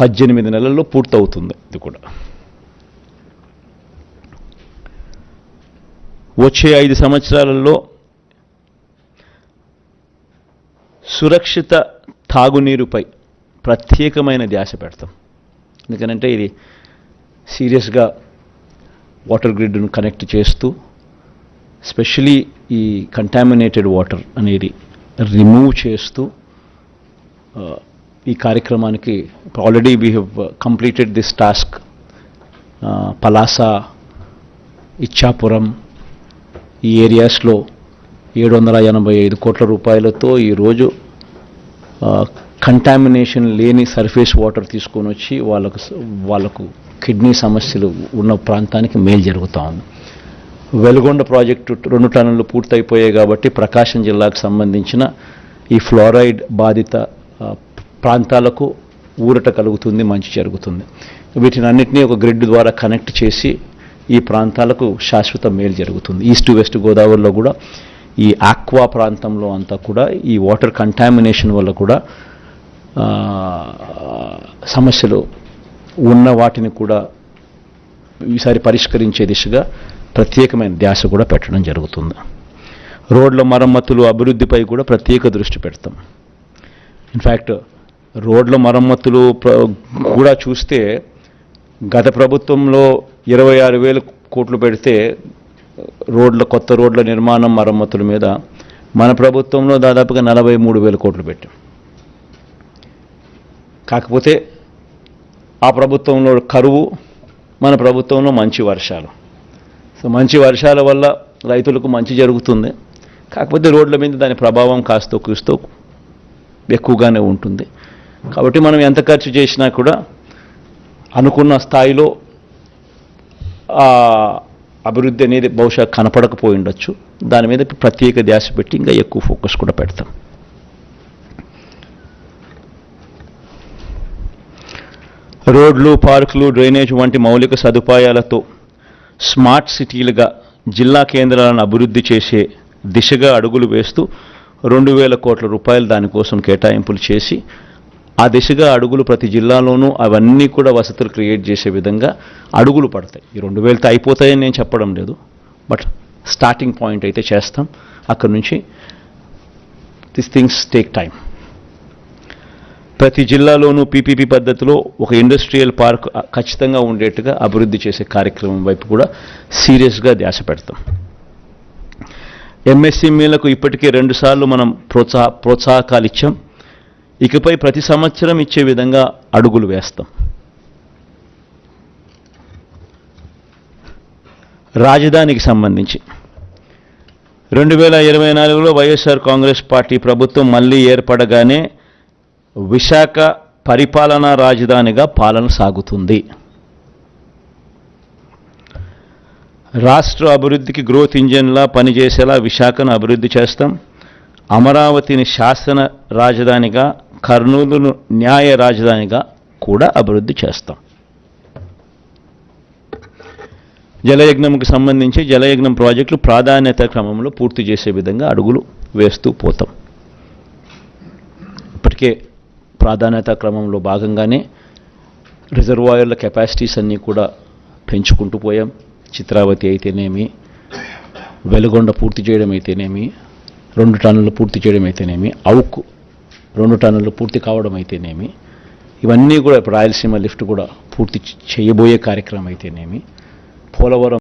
పద్దెనిమిది నెలల్లో పూర్తవుతుంది ఇది కూడా. వచ్చే ఐదు సంవత్సరాలలో సురక్షిత తాగునీరుపై ప్రత్యేకమైన ధ్యాస పెడతాం. ఎందుకనంటే ఇది సీరియస్గా వాటర్ గ్రిడ్ను కనెక్ట్ చేస్తూ స్పెషలీ ఈ కంటామినేటెడ్ వాటర్ అనేది రిమూవ్ చేస్తూ ఈ కార్యక్రమానికి already we have completed this task Palasa Ichchapuram ఈ ఏరియాస్లో ఏడు వందల ఎనభై ఐదు కోట్ల రూపాయలతో ఈరోజు కంటామినేషన్ లేని సర్ఫేస్ వాటర్ తీసుకొని వచ్చి వాళ్ళకు వాళ్ళకు కిడ్నీ సమస్యలు ఉన్న ప్రాంతానికి మేలు జరుగుతూ ఉంది. వెలుగొండ ప్రాజెక్టు రెండు టన్నులు పూర్తయిపోయాయి కాబట్టి ప్రకాశం జిల్లాకు సంబంధించిన ఈ ఫ్లోరైడ్ బాధిత ప్రాంతాలకు ఊరట కలుగుతుంది మంచి జరుగుతుంది. వీటిని అన్నిటినీ ఒక గ్రిడ్ ద్వారా కనెక్ట్ చేసి ఈ ప్రాంతాలకు శాశ్వత మేలు జరుగుతుంది. ఈస్ట్ వెస్ట్ గోదావరిలో కూడా ఈ ఆక్వా ప్రాంతంలో అంతా కూడా ఈ వాటర్ కంటామినేషన్ వల్ల కూడా సమస్యలు ఉన్న వాటిని కూడా ఈసారి పరిష్కరించే దిశగా ప్రత్యేకమైన ధ్యాస కూడా పెట్టడం జరుగుతుంది. రోడ్ల మరమ్మతులు అభివృద్ధిపై కూడా ప్రత్యేక దృష్టి పెడతాం. ఇన్ఫ్యాక్ట్ రోడ్ల మరమ్మతులు కూడా చూస్తే గత ప్రభుత్వంలో ఇరవై ఆరు వేల కోట్లు పెడితే రోడ్ల కొత్త రోడ్ల నిర్మాణం మరమ్మతుల మీద మన ప్రభుత్వంలో దాదాపుగా నలభై మూడు వేల కోట్లు పెట్టాం. కాకపోతే ఆ ప్రభుత్వంలో కరువు మన ప్రభుత్వంలో మంచి వర్షాలు. సో మంచి వర్షాల వల్ల రైతులకు మంచి జరుగుతుంది. కాకపోతే రోడ్ల మీద దాని ప్రభావం కాస్త కూస్తూ ఎక్కువగానే ఉంటుంది. కాబట్టి మనం ఎంత ఖర్చు చేసినా కూడా అనుకున్న స్థాయిలో అభివృద్ధి అనేది బహుశా కనపడకపోయి ఉండొచ్చు దాని మీద ప్రత్యేక ధ్యాస పెట్టి ఇంకా ఎక్కువ ఫోకస్ కూడా పెడతాం. రోడ్లు పార్కులు డ్రైనేజ్ వంటి మౌలిక సదుపాయాలతో స్మార్ట్ సిటీలుగా జిల్లా కేంద్రాలను అభివృద్ధి చేసే దిశగా అడుగులు వేస్తూ రెండు వేల కోట్ల రూపాయలు దానికోసం కేటాయింపులు చేసి ఆ దిశగా అడుగులు ప్రతి జిల్లాలోనూ అవన్నీ కూడా వసతులు క్రియేట్ చేసే విధంగా అడుగులు పడతాయి. ఈ రెండు వేలతో అయిపోతాయని నేను చెప్పడం లేదు. బట్ స్టార్టింగ్ పాయింట్ అయితే చేస్తాం. అక్కడ నుంచి దిస్ థింగ్స్ టేక్ టైం ప్రతి జిల్లాలోనూ పీపీపీ పద్ధతిలో ఒక ఇండస్ట్రియల్ పార్క్ ఖచ్చితంగా ఉండేట్టుగా అభివృద్ధి చేసే కార్యక్రమం వైపు కూడా సీరియస్గా ధ్యాస పెడతాం. ఎంఎస్ఎంఈలకు ఇప్పటికే రెండుసార్లు మనం ప్రోత్సాహ ప్రోత్సాహకాలు ఇచ్చాం. ఇకపై ప్రతి సంవత్సరం ఇచ్చే విధంగా అడుగులు వేస్తాం. రాజధానికి సంబంధించి. రెండు వేల ఇరవై నాలుగులో వైఎస్ఆర్ కాంగ్రెస్ పార్టీ ప్రభుత్వం మళ్ళీ ఏర్పడగానే విశాఖ పరిపాలనా రాజధానిగా పాలన సాగుతుంది. రాష్ట్ర అభివృద్ధికి గ్రోత్ ఇంజన్లా పనిచేసేలా విశాఖను అభివృద్ధి చేస్తాం. అమరావతిని శాసన రాజధానిగా కర్నూలును న్యాయ రాజధానిగా కూడా అభివృద్ధి చేస్తాం. జలయజ్ఞంకి సంబంధించి జలయజ్ఞం ప్రాజెక్టులు ప్రాధాన్యత క్రమంలో పూర్తి చేసే విధంగా అడుగులు వేస్తూ పోతాం. ఇప్పటికే ప్రాధాన్యత క్రమంలో భాగంగానే రిజర్వాయర్ల కెపాసిటీస్ అన్నీ కూడా పెంచుకుంటూ పోయాం. చిత్రావతి అయితేనేమి వెలుగొండ పూర్తి చేయడం అయితేనేమి రెండు టన్నులు పూర్తి చేయడం అయితేనేమి అవుకు రెండు టన్నులు పూర్తి కావడం అయితేనేమి ఇవన్నీ కూడా ఇప్పుడు రాయలసీమ లిఫ్ట్ కూడా పూర్తి చేయబోయే కార్యక్రమం అయితేనేమి పోలవరం